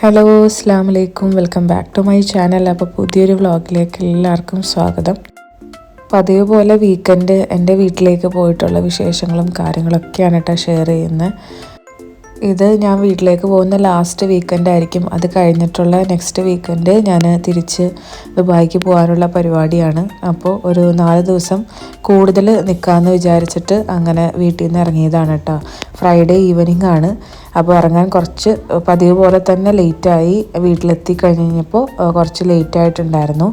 Hello അസ്സാം വലൈക്കും welcome back to my channel അപ്പോൾ പുതിയൊരു വ്ളോഗിലേക്ക് എല്ലാവർക്കും സ്വാഗതം. അപ്പോൾ അതേപോലെ വീക്കെൻഡ് എന്റെ വീട്ടിലേക്ക് പോയിട്ടുള്ള വിശേഷങ്ങളും കാര്യങ്ങളൊക്കെയാണ് കേട്ടോ ഷെയർ ചെയ്യുന്നത്. ഇത് ഞാൻ വീട്ടിലേക്ക് പോകുന്ന ലാസ്റ്റ് വീക്കെൻഡ് ആയിരിക്കും. അത് കഴിഞ്ഞിട്ടുള്ള നെക്സ്റ്റ് വീക്കെൻഡ് ഞാൻ തിരിച്ച് ദുബായിക്ക് പോകാനുള്ള പരിപാടിയാണ്. അപ്പോൾ ഒരു നാല് ദിവസം കൂടുതൽ നിൽക്കാമെന്ന് വിചാരിച്ചിട്ട് അങ്ങനെ വീട്ടിൽ നിന്ന് ഇറങ്ങിയതാണ് കേട്ടോ ഫ്രൈഡേ ഈവനിങ് ആണ്. അപ്പോൾ ഇറങ്ങാൻ കുറച്ച് പതിവ് പോലെ തന്നെ ലേറ്റായി വീട്ടിലെത്തി കഴിഞ്ഞപ്പോൾ കുറച്ച് ലേറ്റായിട്ടുണ്ടായിരുന്നു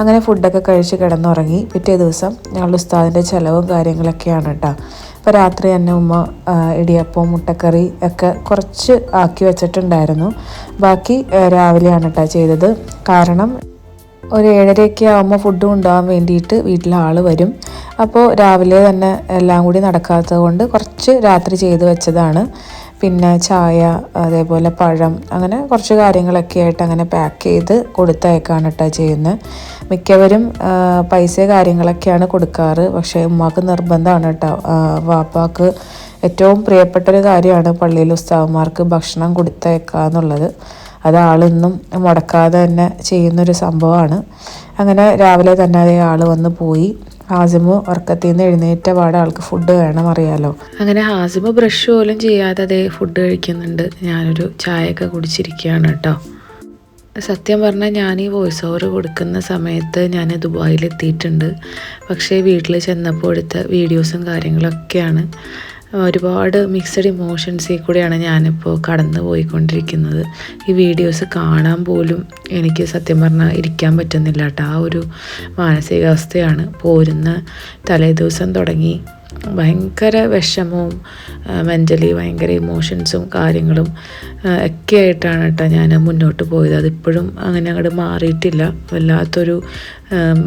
അങ്ങനെ ഫുഡൊക്കെ കഴിച്ച് കിടന്നുറങ്ങി. പിറ്റേ ദിവസം ഞങ്ങളുടെ ഉസ്താദിന്റെ ചിലവും കാര്യങ്ങളൊക്കെയാണ് കേട്ടോ അപ്പോൾ രാത്രി തന്നെ ഉമ്മ ഇടിയപ്പം മുട്ടക്കറി ഒക്കെ കുറച്ച് ആക്കി വെച്ചിട്ടുണ്ടായിരുന്നു. ബാക്കി രാവിലെയാണ് കേട്ടോ ചെയ്തത്. കാരണം ഒരു ഏഴരയൊക്കെ ആകുമ്പോൾ ഫുഡ് കൊണ്ടുപോകാൻ വേണ്ടിയിട്ട് വീട്ടിൽ ആൾ വരും. അപ്പോൾ രാവിലെ തന്നെ എല്ലാം കൂടി നടക്കാത്തത് കൊണ്ട് കുറച്ച് രാത്രി ചെയ്തു വെച്ചതാണ്. പിന്നെ ചായ അതേപോലെ പഴം അങ്ങനെ കുറച്ച് കാര്യങ്ങളൊക്കെ ആയിട്ട് അങ്ങനെ പാക്ക് ചെയ്ത് കൊടുത്തയക്കാണ് കേട്ടോ ചെയ്യുന്നത് മിക്കവരും പൈസ കാര്യങ്ങളൊക്കെയാണ് കൊടുക്കാറ്. പക്ഷേ ഉമ്മാക്ക് നിർബന്ധമാണ് കേട്ടോ വാപ്പാക്ക് ഏറ്റവും പ്രിയപ്പെട്ടൊരു കാര്യമാണ് പള്ളിയിൽ ഉസ്താവന്മാർക്ക് ഭക്ഷണം കൊടുത്തയക്കുക എന്നുള്ളത്. അത് ആളിന്നും മുടക്കാതെ തന്നെ ചെയ്യുന്നൊരു സംഭവമാണ് അങ്ങനെ രാവിലെ തന്നെ അതേ ആൾ വന്ന് പോയി. ഹാസിമു ഉറക്കത്തിൽ നിന്ന് എഴുന്നേറ്റ പാടെ ആൾക്ക് ഫുഡ് വേണം അറിയാലോ അങ്ങനെ ഹാസിമു ബ്രഷ് പോലും ചെയ്യാതെ അതേ ഫുഡ് കഴിക്കുന്നുണ്ട്. ഞാനൊരു ചായയൊക്കെ കുടിച്ചിരിക്കുകയാണ് കേട്ടോ. സത്യം പറഞ്ഞാൽ ഞാൻ ഈ വോയിസ് ഓവർ കൊടുക്കുന്ന സമയത്ത് ഞാൻ ദുബായിൽ എത്തിയിട്ടുണ്ട് പക്ഷേ വീട്ടിൽ ചെന്നപ്പോൾ എടുത്ത വീഡിയോസും കാര്യങ്ങളൊക്കെയാണ്. ഒരുപാട് മിക്സഡ് ഇമോഷൻസിൽ കൂടെയാണ് ഞാനിപ്പോൾ കടന്നു പോയിക്കൊണ്ടിരിക്കുന്നത്. ഈ വീഡിയോസ് കാണാൻ പോലും എനിക്ക് സത്യം പറഞ്ഞാൽ ഇരിക്കാൻ പറ്റുന്നില്ല കേട്ടോ ആ ഒരു മാനസികാവസ്ഥയാണ് പോരുന്ന തലേദിവസം തുടങ്ങി ഭയങ്കര വിഷമവും മെന്റലി ഭയങ്കര ഇമോഷൻസും കാര്യങ്ങളും ഒക്കെ ആയിട്ടാണ് കേട്ടോ ഞാൻ മുന്നോട്ട് പോയത്. അതിപ്പോഴും അങ്ങനെ അങ്ങോട്ട് മാറിയിട്ടില്ല. വല്ലാത്തൊരു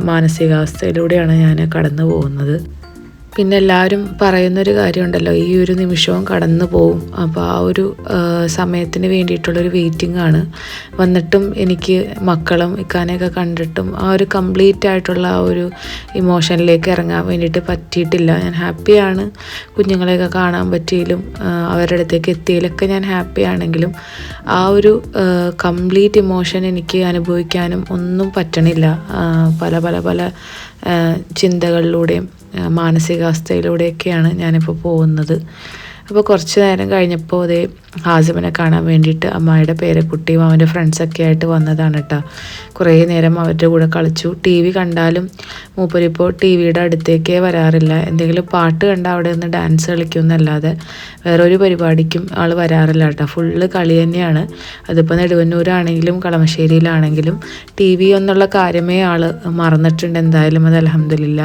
മാനസികാവസ്ഥയിലൂടെയാണ് ഞാൻ കടന്നു പോകുന്നത്. പിന്നെ എല്ലാവരും പറയുന്നൊരു കാര്യമുണ്ടല്ലോ ഈ ഒരു നിമിഷവും കടന്നു പോവും. അപ്പോൾ ആ ഒരു സമയത്തിന് വേണ്ടിയിട്ടുള്ളൊരു വെയിറ്റിംഗ് ആണ്. വന്നിട്ടും എനിക്ക് മക്കളും ഇക്കാനെയൊക്കെ കണ്ടിട്ടും ആ ഒരു കംപ്ലീറ്റ് ആയിട്ടുള്ള ആ ഒരു ഇമോഷനിലേക്ക് ഇറങ്ങാൻ വേണ്ടിയിട്ട് പറ്റിയിട്ടില്ല. ഞാൻ ഹാപ്പിയാണ് കുഞ്ഞുങ്ങളെയൊക്കെ കാണാൻ പറ്റിയാലും അവരുടെ അടുത്തേക്ക് എത്തിയതിലൊക്കെ ഞാൻ ഹാപ്പി ആണെങ്കിലും ആ ഒരു കംപ്ലീറ്റ് ഇമോഷൻ എനിക്ക് അനുഭവിക്കാനും ഒന്നും പറ്റണില്ല. പല പല പല ചിന്തകളിലൂടെയും. മാനസികാവസ്ഥയിലൂടെയൊക്കെയാണ് ഞാനിപ്പോൾ പോകുന്നത്. അപ്പോൾ കുറച്ച് നേരം കഴിഞ്ഞപ്പോൾ അതേ ഹാസിമിനെ കാണാൻ വേണ്ടിയിട്ട് അമ്മായിയുടെ പേരക്കുട്ടിയും അവന്റെ ഫ്രണ്ട്സൊക്കെ ആയിട്ട് വന്നതാണ് കേട്ടോ കുറേ നേരം അവരുടെ കൂടെ കളിച്ചു. ടി വി കണ്ടാലും മൂപ്പരിപ്പോൾ ടി വിയുടെ അടുത്തേക്കേ വരാറില്ല. എന്തെങ്കിലും പാട്ട് കണ്ടാൽ അവിടെ നിന്ന് ഡാൻസ് കളിക്കുമെന്നല്ലാതെ വേറൊരു പരിപാടിക്കും ആൾ വരാറില്ല കേട്ടോ ഫുള്ള് കളി തന്നെയാണ്. അതിപ്പോൾ നെടുവന്നൂരാണെങ്കിലും കളമശ്ശേരിയിലാണെങ്കിലും ടി വി എന്നുള്ള കാര്യമേ ആൾ മറന്നിട്ടുണ്ട് എന്തായാലും അത് അലഹമില്ല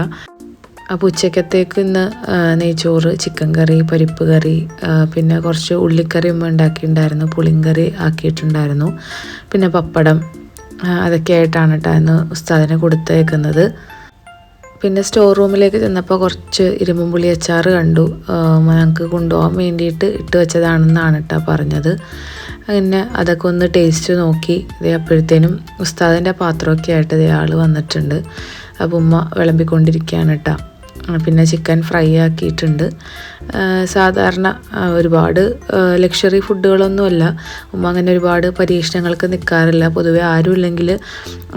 അപ്പോൾ ഉച്ചക്കത്തേക്ക് ഇന്ന് നെയ്ച്ചോറ് ചിക്കൻ കറി പരിപ്പ് കറി പിന്നെ കുറച്ച് ഉള്ളിക്കറി ഉമ്മ ഉണ്ടാക്കിയിട്ടുണ്ടായിരുന്നു. പുളിങ്കറി ആക്കിയിട്ടുണ്ടായിരുന്നു. പിന്നെ പപ്പടം അതൊക്കെ ആയിട്ടാണ് കേട്ടോ ഇന്ന് ഉസ്താദിന് കൊടുത്തേക്കുന്നത്. പിന്നെ സ്റ്റോർ റൂമിലേക്ക് ചെന്നപ്പോൾ കുറച്ച് ഇരുമ്പും പുളി അച്ചാർ കണ്ടു. ഞങ്ങൾക്ക് കൊണ്ടുപോകാൻ വേണ്ടിയിട്ട് ഇട്ട് വെച്ചതാണെന്നാണ് കേട്ടോ പറഞ്ഞത്. അങ്ങനെ അതൊക്കെ ഒന്ന് ടേസ്റ്റ് നോക്കി. ഇതേ അപ്പോഴത്തേനും ഉസ്താദിന്റെ പാത്രമൊക്കെ ആയിട്ട് ഇതേ ആൾ വന്നിട്ടുണ്ട്. അപ്പോൾ ഉമ്മ വിളമ്പിക്കൊണ്ടിരിക്കുകയാണ് കേട്ടോ പിന്നെ ചിക്കൻ ഫ്രൈ ആക്കിയിട്ടുണ്ട്. സാധാരണ ഒരുപാട് ലക്ഷറി ഫുഡുകളൊന്നുമല്ല. ഉമ്മ അങ്ങനെ ഒരുപാട് പരീക്ഷണങ്ങൾക്ക് നിൽക്കാറില്ല പൊതുവെ ആരും ഇല്ലെങ്കിൽ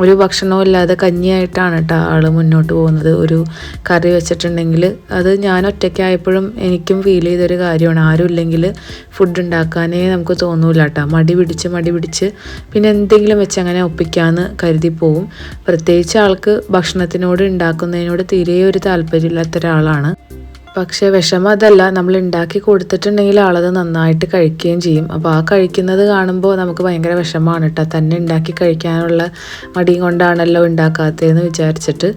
ഒരു ഭക്ഷണവും ഇല്ലാതെ കഞ്ഞിയായിട്ടാണ് കേട്ടോ ആൾ മുന്നോട്ട് പോകുന്നത്. ഒരു കറി വെച്ചിട്ടുണ്ടെങ്കിൽ അത് ഞാൻ ഒറ്റയ്ക്കായപ്പോഴും എനിക്കും ഫീൽ ചെയ്തൊരു കാര്യമാണ്. ആരും ഇല്ലെങ്കിൽ ഫുഡ് ഉണ്ടാക്കാനേ നമുക്ക് തോന്നൂല കേട്ടോ മടി പിടിച്ച് മടി പിടിച്ച് പിന്നെ എന്തെങ്കിലും വെച്ച് അങ്ങനെ ഒപ്പിക്കാമെന്ന് കരുതി പോവും. പ്രത്യേകിച്ച് ആൾക്ക് ഭക്ഷണത്തിനോട് ഉണ്ടാക്കുന്നതിനോട് തീരെ ഒരു താല്പര്യമില്ലാത്ത ഒരാളാണ് പക്ഷെ വിഷമം അതല്ല നമ്മൾ ഉണ്ടാക്കി കൊടുത്തിട്ടുണ്ടെങ്കിൽ ആളത് നന്നായിട്ട് കഴിക്കുകയും ചെയ്യും. അപ്പോൾ ആ കഴിക്കുന്നത് കാണുമ്പോൾ നമുക്ക് ഭയങ്കര വിഷമമാണ് കേട്ടോ. തന്നെ ഉണ്ടാക്കി കഴിക്കാനുള്ള മടിയും കൊണ്ടാണല്ലോ ഉണ്ടാക്കാത്തതെന്ന് വിചാരിച്ചിട്ട്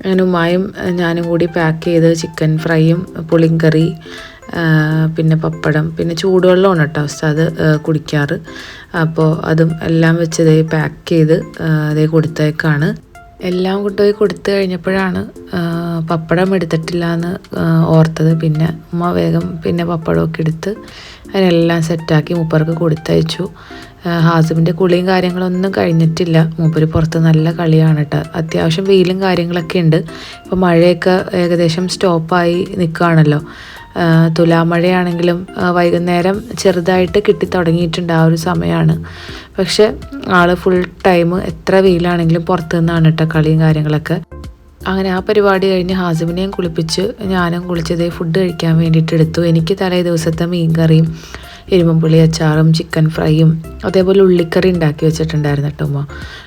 അങ്ങനെ ഉമ്മായും ഞാനും കൂടി പാക്ക് ചെയ്ത് ചിക്കൻ ഫ്രൈയും പുളിങ്കറി പിന്നെ പപ്പടം പിന്നെ ചൂടുവെള്ളമാണ് കേട്ടോ അത് കുടിക്കാറ്. അപ്പോൾ അതും എല്ലാം വെച്ച് ഇതേ പാക്ക് ചെയ്ത് അതേ കൊടുത്തേക്കാണ്. എല്ലാം കൊണ്ടുപോയി കൊടുത്തു കഴിഞ്ഞപ്പോഴാണ് പപ്പടം എടുത്തിട്ടില്ല എന്ന് ഓർത്തത്. പിന്നെ ഉമ്മ വേഗം പിന്നെ പപ്പടമൊക്കെ എടുത്ത് അതിനെല്ലാം സെറ്റാക്കി മൂപ്പർക്ക് കൊടുത്തയച്ചു. ഹാസിമിന്റെ കുളിയും കാര്യങ്ങളൊന്നും കഴിഞ്ഞിട്ടില്ല. മൂപ്പര് പുറത്ത് നല്ല കളിയാണ് കേട്ടോ. അത്യാവശ്യം വെയിലും കാര്യങ്ങളൊക്കെ ഉണ്ട്. ഇപ്പോൾ മഴയൊക്കെ ഏകദേശം സ്റ്റോപ്പായി നിൽക്കുകയാണല്ലോ. തുലാമഴയാണെങ്കിലും വൈകുന്നേരം ചെറുതായിട്ട് കിട്ടി തുടങ്ങിയിട്ടുണ്ട് ആ ഒരു സമയമാണ് പക്ഷെ ആൾ ഫുൾ ടൈം എത്ര വെയിലാണെങ്കിലും പുറത്തു നിന്നാണ് കേട്ടോ കളിയും കാര്യങ്ങളൊക്കെ. അങ്ങനെ ആ പരിപാടി കഴിഞ്ഞ് ഹാസിമിനെയും കുളിപ്പിച്ച് ഞാനും കുളിച്ചത് ഫുഡ് കഴിക്കാൻ വേണ്ടിയിട്ട് എടുത്തു. എനിക്ക് തലേ ദിവസത്തെ മീൻകറിയും എരുമമ്പുളി അച്ചാറും ചിക്കൻ ഫ്രൈയും അതേപോലെ ഉള്ളിക്കറി ഉണ്ടാക്കി വെച്ചിട്ടുണ്ടായിരുന്നു കേട്ടോ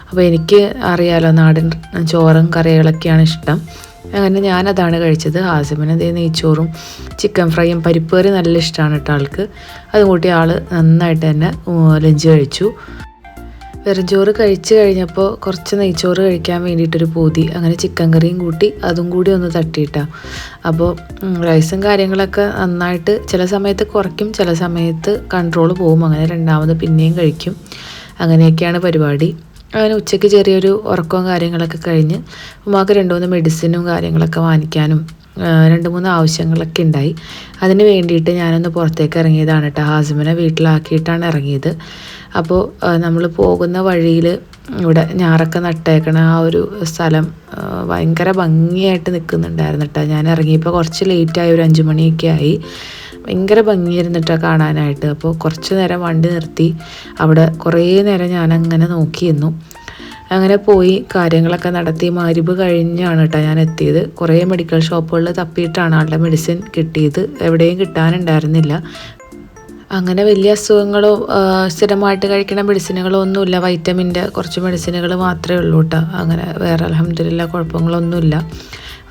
അപ്പോൾ എനിക്ക് അറിയാലോ നാടൻ ചോറും കറികളൊക്കെയാണ് ഇഷ്ടം. അങ്ങനെ ഞാനതാണ് കഴിച്ചത്. ഹാസിമിന് അതേ നെയ്ച്ചോറും ചിക്കൻ ഫ്രൈയും പരിപ്പ് കറി നല്ല ഇഷ്ടമാണ് കേട്ടോ ആൾക്ക്. അതും കൂട്ടി ആൾ നന്നായിട്ട് തന്നെ ലഞ്ച് കഴിച്ചു. വെറുംചോറ് കഴിച്ചു കഴിഞ്ഞപ്പോൾ കുറച്ച് നെയ്ച്ചോറ് കഴിക്കാൻ വേണ്ടിയിട്ടൊരു പൂതി. അങ്ങനെ ചിക്കൻ കറിയും കൂട്ടി അതും കൂടി ഒന്ന് തട്ടിയിട്ടാണ് അപ്പോൾ റൈസും കാര്യങ്ങളൊക്കെ നന്നായിട്ട് ചില സമയത്ത് കുറയ്ക്കും ചില സമയത്ത് കൺട്രോൾ പോകും അങ്ങനെ രണ്ടാമത് പിന്നെയും കഴിക്കും. അങ്ങനെയൊക്കെയാണ് പരിപാടി. അങ്ങനെ ഉച്ചയ്ക്ക് ചെറിയൊരു ഉറക്കവും കാര്യങ്ങളൊക്കെ കഴിഞ്ഞ് ഉമ്മാക്ക് രണ്ട് മൂന്ന് മെഡിസിനും കാര്യങ്ങളൊക്കെ വാങ്ങിക്കാനും രണ്ട് മൂന്ന് ആവശ്യങ്ങളൊക്കെ ഉണ്ടായി. അതിന് വേണ്ടിയിട്ട് ഞാനൊന്ന് പുറത്തേക്ക് ഇറങ്ങിയതാണ് കേട്ടോ. ഹാസിമിനെ വീട്ടിലാക്കിയിട്ടാണ് ഇറങ്ങിയത്. അപ്പോൾ നമ്മൾ പോകുന്ന വഴിയിൽ ഇവിടെ ഞാറൊക്കെ നട്ടേക്കണ ആ ഒരു സ്ഥലം ഭയങ്കര ഭംഗിയായിട്ട് നിൽക്കുന്നുണ്ടായിരുന്നു കേട്ടോ. ഞാൻ ഇറങ്ങിയപ്പോൾ കുറച്ച് ലേറ്റായി ഒരു അഞ്ച് മണിയൊക്കെ ആയി. ഭയങ്കര ഭംഗിയായിരുന്നിട്ടാണ് കാണാനായിട്ട്. അപ്പോൾ കുറച്ച് നേരം വണ്ടി നിർത്തി. അവിടെ കുറേ നേരം ഞാൻ അങ്ങനെ നോക്കിയിരുന്നു. അങ്ങനെ പോയി കാര്യങ്ങളൊക്കെ നടത്തി. മരുവ് കഴിഞ്ഞാണ് കേട്ടോ ഞാൻ എത്തിയത്. കുറേ മെഡിക്കൽ ഷോപ്പുകളിൽ തപ്പിയിട്ടാണ് ആളുടെ മെഡിസിൻ കിട്ടിയത്. എവിടെയും കിട്ടാനുണ്ടായിരുന്നില്ല. അങ്ങനെ വലിയ അസുഖങ്ങളോ സ്ഥിരമായിട്ട് കഴിക്കുന്ന മെഡിസിനുകളോ ഒന്നുമില്ല. വൈറ്റമിന്റെ കുറച്ച് മെഡിസിനുകൾ മാത്രമേ ഉള്ളൂ കേട്ടോ അങ്ങനെ വേറെ അലഹമില്ല കുഴപ്പങ്ങളൊന്നുമില്ല.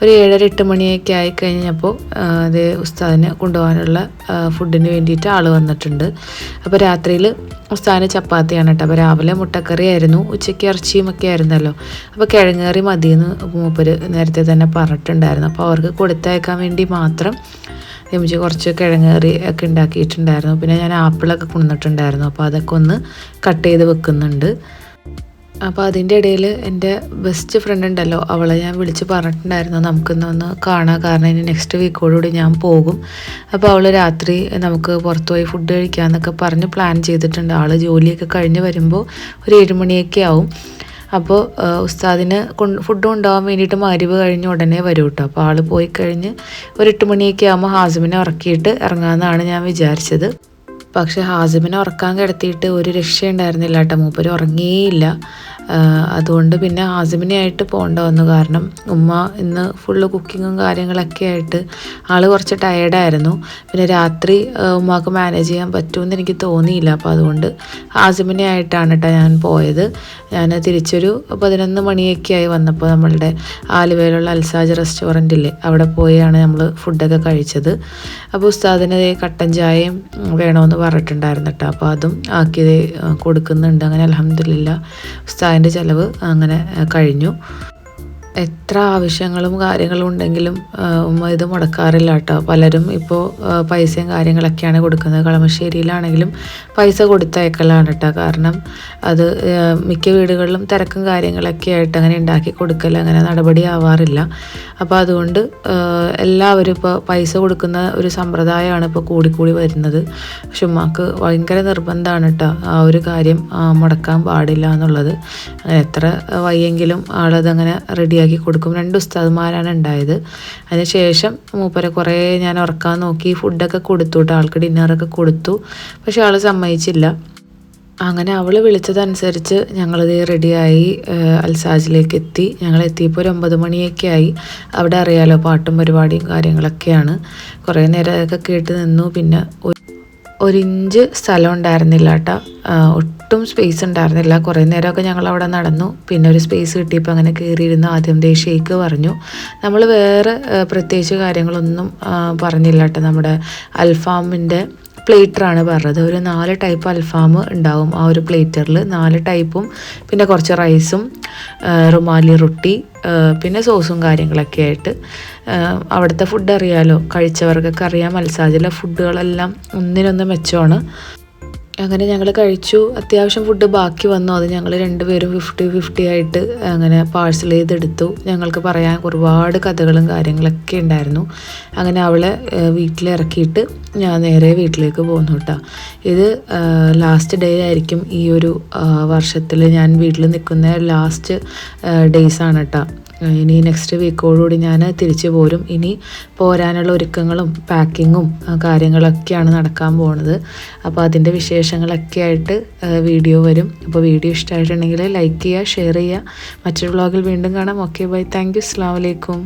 ഒരു ഏഴര എട്ട് മണിയൊക്കെ ആയിക്കഴിഞ്ഞപ്പോൾ അത് ഉസ്താദിനെ കൊണ്ടുപോകാനുള്ള ഫുഡിന് വേണ്ടിയിട്ട് ആൾ വന്നിട്ടുണ്ട്. അപ്പോൾ രാത്രിയിൽ ഉസ്താദിന് ചപ്പാത്തിയാണ് കേട്ടോ. അപ്പോൾ രാവിലെ മുട്ടക്കറി ആയിരുന്നു ഉച്ചയ്ക്ക് ഇറച്ചിയും ഒക്കെ ആയിരുന്നല്ലോ. അപ്പോൾ കിഴങ്ങേറി മതിയെന്ന് മൂപ്പര് നേരത്തെ തന്നെ പറഞ്ഞിട്ടുണ്ടായിരുന്നു. അപ്പോൾ അവർക്ക് കൊടുത്തയക്കാൻ വേണ്ടി മാത്രം എമിച്ച് കുറച്ച് കിഴങ്ങേറി ഒക്കെ ഉണ്ടാക്കിയിട്ടുണ്ടായിരുന്നു. പിന്നെ ഞാൻ ആപ്പിളൊക്കെ കൊണ്ടുവന്നിട്ടുണ്ടായിരുന്നു. അപ്പോൾ അതൊക്കെ ഒന്ന് കട്ട് ചെയ്ത് വെക്കുന്നുണ്ട്. അപ്പോൾ അതിന്റെ ഇടയിൽ എന്റെ ബെസ്റ്റ് ഫ്രണ്ട് ഉണ്ടല്ലോ അവളെ ഞാൻ വിളിച്ച് പറഞ്ഞിട്ടുണ്ടായിരുന്നു നമുക്കിന്ന് ഒന്ന് കാണാം കാരണം ഇനി നെക്സ്റ്റ് വീക്കോടുകൂടി ഞാൻ പോകും. അപ്പോൾ അവൾ രാത്രി നമുക്ക് പുറത്തു പോയി ഫുഡ് കഴിക്കാമെന്നൊക്കെ പറഞ്ഞ് പ്ലാൻ ചെയ്തിട്ടുണ്ട്. ആൾ ജോലിയൊക്കെ കഴിഞ്ഞ് വരുമ്പോൾ ഒരു ഏഴുമണിയൊക്കെ ആവും. അപ്പോൾ ഉസ്താദിന് കൊണ്ട് ഫുഡ് കൊണ്ടുപോകാൻ വേണ്ടിയിട്ട് മരുവ് കഴിഞ്ഞ് ഉടനെ വരും കേട്ടോ. അപ്പോൾ ആൾ പോയി കഴിഞ്ഞ് ഒരു എട്ട് മണിയൊക്കെ ആകുമ്പോൾ ഹാസിമിനെ ഉറക്കിയിട്ട് ഇറങ്ങാമെന്നാണ് ഞാൻ വിചാരിച്ചത്. പക്ഷെ ഹാസിമിനെ ഉറക്കാൻ കിടത്തിയിട്ട് ഒരു രക്ഷയുണ്ടായിരുന്നില്ല കേട്ടോ. മൂപ്പര് ഉറങ്ങിയേയില്ല അതുകൊണ്ട് പിന്നെ ഹാസിമിനെ ആയിട്ട് പോകേണ്ട വന്നു. കാരണം ഉമ്മ ഇന്ന് ഫുള്ള് കുക്കിങ്ങും കാര്യങ്ങളൊക്കെ ആയിട്ട് ആൾ കുറച്ച് ടയേർഡായിരുന്നു പിന്നെ രാത്രി ഉമ്മക്ക് മാനേജ് ചെയ്യാൻ പറ്റുമെന്ന് എനിക്ക് തോന്നിയില്ല. അപ്പോൾ അതുകൊണ്ട് ഹാസിമിനെ ആയിട്ടാണ് കേട്ടോ ഞാൻ പോയത്. ഞാൻ തിരിച്ചൊരു പതിനൊന്ന് മണിയൊക്കെ ആയി വന്നപ്പോൾ നമ്മളുടെ ആലുവയിലുള്ള അൽസാജ് റെസ്റ്റോറന്റില്ലേ അവിടെ പോയാണ് നമ്മൾ ഫുഡൊക്കെ കഴിച്ചത്. അപ്പോൾ ഉസ്താദിന് കട്ടൻ ചായയും വേണമെന്ന് പറഞ്ഞിട്ടുണ്ടായിരുന്നു കേട്ടോ അപ്പോൾ അതും ആക്കി കൊടുക്കുന്നുണ്ട്. അങ്ങനെ അലഹമില്ല ഉസ്താദിന്റെ ചിലവ് അങ്ങനെ കഴിഞ്ഞു. എത്ര ആവശ്യങ്ങളും കാര്യങ്ങളും ഉണ്ടെങ്കിലും ഉമ്മ ഇത് മുടക്കാറില്ല കേട്ടോ. പലരും ഇപ്പോൾ പൈസയും കാര്യങ്ങളൊക്കെയാണ് കൊടുക്കുന്നത്. കളമശ്ശേരിയിലാണെങ്കിലും പൈസ കൊടുത്തയക്കലാണ് കേട്ടോ. കാരണം അത് മിക്ക വീടുകളിലും തിരക്കും കാര്യങ്ങളൊക്കെ ആയിട്ട് അങ്ങനെ ഉണ്ടാക്കി കൊടുക്കൽ അങ്ങനെ നടപടി ആവാറില്ല. അപ്പോൾ അതുകൊണ്ട് എല്ലാവരും ഇപ്പോൾ പൈസ കൊടുക്കുന്ന ഒരു സമ്പ്രദായമാണ് ഇപ്പോൾ കൂടിക്കൂടി വരുന്നത്. പക്ഷെ ഉമ്മാക്ക് ഭയങ്കര നിർബന്ധമാണ് കേട്ടോ. ആ ഒരു കാര്യം മുടക്കാൻ പാടില്ല എന്നുള്ളത്. എത്ര വയ്യെങ്കിലും ആളതങ്ങനെ റെഡിയാക്കി കൊടുക്കും. രണ്ട് ഉസ്താദുമാരാണ് ഉണ്ടായത്. അതിനുശേഷം മൂപ്പരെ കുറേ ഞാൻ ഉറക്കാൻ നോക്കി ഫുഡൊക്കെ കൊടുത്തു കേട്ടോ ആൾക്ക് ഡിന്നറൊക്കെ കൊടുത്തു. പക്ഷെ ആൾ സമ്മതിച്ചില്ല. അങ്ങനെ അവൾ വിളിച്ചതനുസരിച്ച് ഞങ്ങളിത് റെഡിയായി അൽസാജിലേക്ക് എത്തി ഞങ്ങൾ എത്തിയപ്പോൾ ഒരു ഒമ്പത് മണിയൊക്കെ ആയി അവിടെ അറിയാലോ പാട്ടും പരിപാടിയും കാര്യങ്ങളൊക്കെയാണ്. കുറേ നേരമൊക്കെ കേട്ട് നിന്നു. പിന്നെ ഒരു ഒരിഞ്ച് സ്ഥലം ഉണ്ടായിരുന്നില്ല കേട്ടോ ഒട്ടും സ്പേസ് ഉണ്ടായിരുന്നില്ല. കുറേ നേരമൊക്കെ ഞങ്ങൾ അവിടെ നടന്നു. പിന്നെ ഒരു സ്പേസ് കിട്ടിയപ്പോൾ അങ്ങനെ കയറിയിരുന്ന് ആദ്യം ദേ പറഞ്ഞു. നമ്മൾ വേറെ പ്രത്യേകിച്ച് കാര്യങ്ങളൊന്നും പറഞ്ഞില്ല കേട്ടോ. നമ്മുടെ അൽഫാമിന്റെ പ്ലേറ്ററാണ് പറഞ്ഞത്. ഒരു നാല് ടൈപ്പ് അൽഫാം ഉണ്ടാവും ആ ഒരു പ്ലേറ്ററിൽ നാല് ടൈപ്പും പിന്നെ കുറച്ച് റൈസും റുമാലി റൊട്ടി പിന്നെ സോസും കാര്യങ്ങളൊക്കെ ആയിട്ട്. അവിടുത്തെ ഫുഡ് അറിയാലോ? കഴിച്ചവർക്കൊക്കെ അറിയാം. മത്സാജിലെ ഫുഡുകളെല്ലാം ഒന്നിനൊന്ന് മെച്ചമാണ്. അങ്ങനെ ഞങ്ങൾ കഴിച്ചു. അത്യാവശ്യം ഫുഡ് ബാക്കി വന്നു. അത് ഞങ്ങൾ രണ്ടുപേരും ഫിഫ്റ്റി ഫിഫ്റ്റി ആയിട്ട് അങ്ങനെ പാഴ്സൽ ചെയ്തെടുത്തു. ഞങ്ങൾക്ക് പറയാൻ ഒരുപാട് കഥകളും കാര്യങ്ങളൊക്കെ ഉണ്ടായിരുന്നു. അങ്ങനെ അവളെ വീട്ടിലിറക്കിയിട്ട് ഞാൻ നേരെ വീട്ടിലേക്ക് പോകുന്നു കേട്ടോ ഇത് ലാസ്റ്റ് ഡേ ആയിരിക്കും ഈ ഒരു വർഷത്തിൽ ഞാൻ വീട്ടിൽ നിൽക്കുന്ന ലാസ്റ്റ് ഡേയ്സ് ആണ് കേട്ടോ ഇനി നെക്സ്റ്റ് വീക്കോടുകൂടി ഞാൻ തിരിച്ചു പോരും. ഇനി പോരാനുള്ള ഒരുക്കങ്ങളും പാക്കിങ്ങും കാര്യങ്ങളൊക്കെയാണ് നടക്കാൻ പോകുന്നത് അപ്പോൾ അതിന്റെ വിശേഷങ്ങളൊക്കെ ആയിട്ട് വീഡിയോ വരും. അപ്പോൾ വീഡിയോ ഇഷ്ടമായിട്ടുണ്ടെങ്കിൽ ലൈക്ക് ചെയ്യുക ഷെയർ ചെയ്യുക. മറ്റൊരു വ്ളോഗിൽ വീണ്ടും കാണാം. ഓക്കെ ബൈ താങ്ക് യു അസ്സാം വലൈക്കും